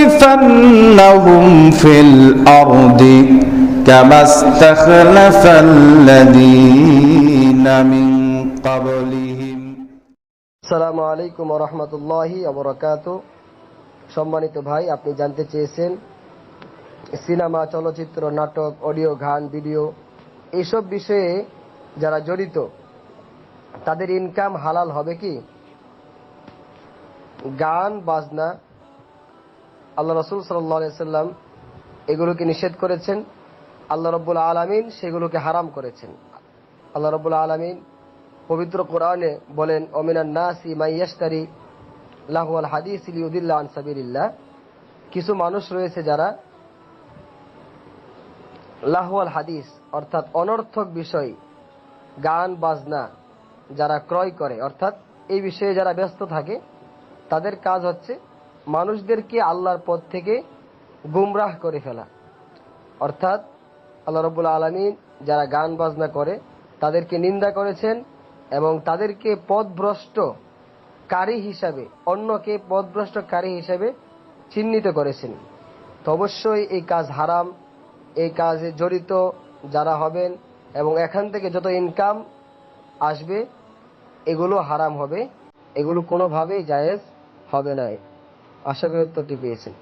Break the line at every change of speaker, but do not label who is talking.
ليستخلفنهم في الأرض كما استخلف الذين من قبلهم
আসসালামু আলাইকুম রহমতুল্লাহি অবরাকাত সম্মানিত ভাই আপনি জানতে চেয়েছেন সিনেমা চলচ্চিত্র নাটক অডিও গান ভিডিও এইসব বিষয়ে যারা জড়িত তাদের ইনকাম হালাল হবে কি গান, বাজনা, আল্লাহ রসুল সাল্লাম এগুলোকে নিষেধ করেছেন। আল্লাহ রব্বুল আলমিন সেগুলোকে হারাম করেছেন। আল্লাহ রব্বুল আলমিন পবিত্র কোরআনে বলেন অমিনান নাসি মাইয়াস্তারি লাহুয়াল হাদিস ইউদিল্লা আনসাবিল্লাহ কিছু মানুষ রয়েছে যারা লাহুয়াল হাদিস, অর্থাৎ অনর্থক বিষয়, গান, বাজনা যারা ক্রয় করে, অর্থাৎ এই বিষয়ে যারা ব্যস্ত থাকে তাদের কাজ হচ্ছে মানুষদেরকে আল্লাহর পথ থেকে গুমরাহ করে ফেলা। অর্থাৎ আল্লাহ রবুল আলমিন যারা গান বাজনা করে, তাদেরকে নিন্দা করেছেন এবং তাদেরকে পথভ্রষ্ট কারী হিসাবে, অন্যকে পথভ্রষ্ট কারী হিসাবে চিহ্নিত করেছেন। তো অবশ্যই এই কাজ হারাম, এই কাজে জড়িত যারা হবেন এবং এখান থেকে যত ইনকাম আসবে, এগুলো হারাম হবে। এগুলো কোনোভাবেই জায়েজ হবে না। আশা করি উত্তরটি পেয়েছেন।